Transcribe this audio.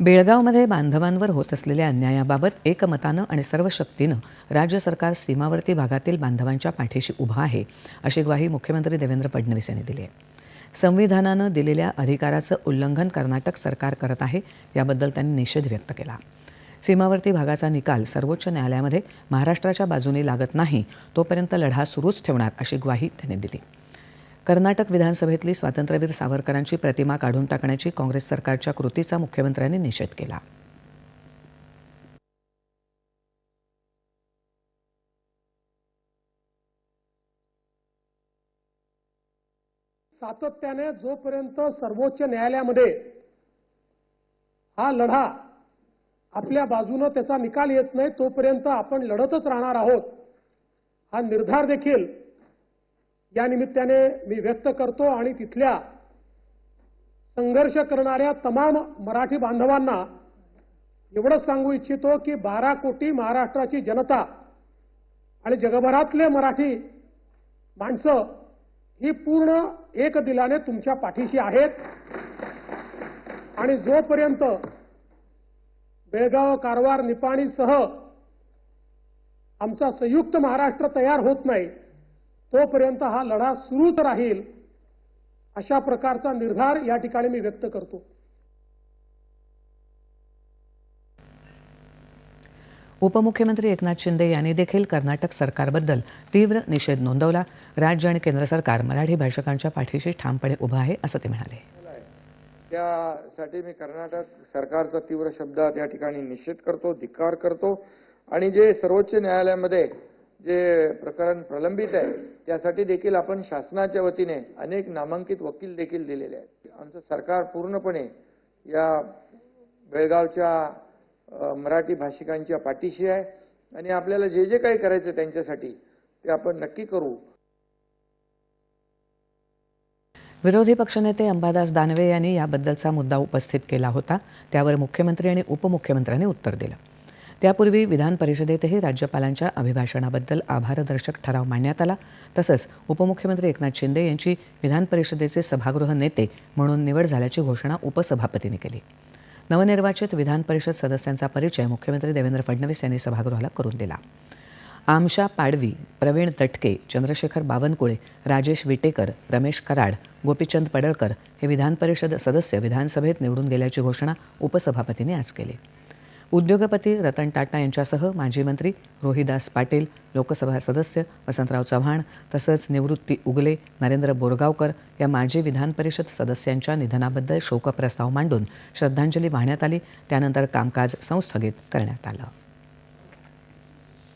बेळगावमध्ये बांधवांवर होत असलेल्या अन्यायाबाबत एकमतानं आणि सर्व शक्तीनं राज्य सरकार सीमावर्ती भागातील बांधवांच्या पाठीशी उभं आहे अशी ग्वाही मुख्यमंत्री देवेंद्र फडणवीस यांनी दिली आहे. संविधानानं दिलेल्या अधिकाराचं उल्लंघन कर्नाटक सरकार करत आहे याबद्दल त्यांनी निषेध व्यक्त केला. सीमावर्ती भागाचा निकाल सर्वोच्च न्यायालयामध्ये महाराष्ट्राच्या बाजूने लागत नाही तोपर्यंत लढा सुरूच ठेवणार अशी ग्वाही त्यांनी दिली. कर्नाटक विधानसभेतली स्वातंत्र्यवीर सावरकरांची प्रतिमा काढून टाकण्याची काँग्रेस सरकारच्या कृतीचा मुख्यमंत्र्यांनी निषेध केला. सातत्याने जोपर्यंत सर्वोच्च न्यायालयामध्ये हा लढा आपल्या बाजूनं त्याचा निकाल येत नाही तोपर्यंत आपण लढतच राहणार आहोत. हा निर्धार देखील या निमित्ताने मी व्यक्त करतो आणि तिथल्या संघर्ष करणाऱ्या तमाम मराठी बांधवांना एवढंच सांगू इच्छितो की बारा कोटी महाराष्ट्राची जनता आणि जगभरातले मराठी माणसं ही पूर्ण एक दिलाने तुमच्या पाठीशी आहेत. आणि जोपर्यंत बेळगाव कारवार निपाणीसह आमचा संयुक्त महाराष्ट्र तयार होत नाही तोपर्यंत हा लढा सुरूच राहील अशा प्रकारचा निर्धार या ठिकाणी मी व्यक्त करतो. उपमुख्यमंत्री एकनाथ शिंदे यांनी देखील कर्नाटक सरकारबद्दल तीव्र निषेध नोंदवला. राज्य आणि केंद्र सरकार मराठी भाषकांच्या पाठीशी ठामपणे उभं आहे असं ते म्हणाले. त्यासाठी मी कर्नाटक सरकारचा तीव्र शब्दात या ठिकाणी निषेध करतो धिक्कार करतो. आणि जे सर्वोच्च न्यायालयामध्ये जे प्रकरण प्रलंबित आहे त्यासाठी देखील आपण शासनाच्या वतीने अनेक नामांकित वकील देखील दिलेले आहेत. आमचं सरकार पूर्णपणे या बेळगावच्या मराठी भाषिकांच्या पाठीशी आहे आणि आपल्याला जे जे काही करायचं त्यांच्यासाठी ते आपण नक्की करू. विरोधी पक्षनेते अंबादास दानवे यांनी याबद्दलचा मुद्दा उपस्थित केला होता. त्यावर मुख्यमंत्री आणि उपमुख्यमंत्र्यांनी उत्तर दिलं. त्यापूर्वी विधान परिषदेतही राज्यपालांच्या अभिभाषणाबद्दल आभारदर्शक ठराव मांडण्यात आला. तसंच उपमुख्यमंत्री एकनाथ शिंदे यांची विधान परिषदेचे सभागृह नेते म्हणून निवड झाल्याची घोषणा उपसभापतींनी केली. नवनिर्वाचित विधान परिषद सदस्यांचा परिचय मुख्यमंत्री देवेंद्र फडणवीस यांनी सभागृहाला करून दिला. आमशा पाडवी प्रवीण तटके चंद्रशेखर बावनकुळे राजेश विटेकर रमेश कराड गोपीचंद पडळकर हे विधान परिषद सदस्य विधानसभेत निवडून गेल्याची घोषणा उपसभापतींनी आज केली. उद्योगपती रतन टाटा यांच्यासह माजी मंत्री रोहिदास पाटील लोकसभा सदस्य वसंतराव चव्हाण तसंच निवृत्ती उगले नरेंद्र बोरगावकर या माजी विधान परिषद सदस्यांच्या निधनाबद्दल शोकप्रस्ताव मांडून श्रद्धांजली वाहण्यात आली. त्यानंतर कामकाज संस्थगित करण्यात आलं.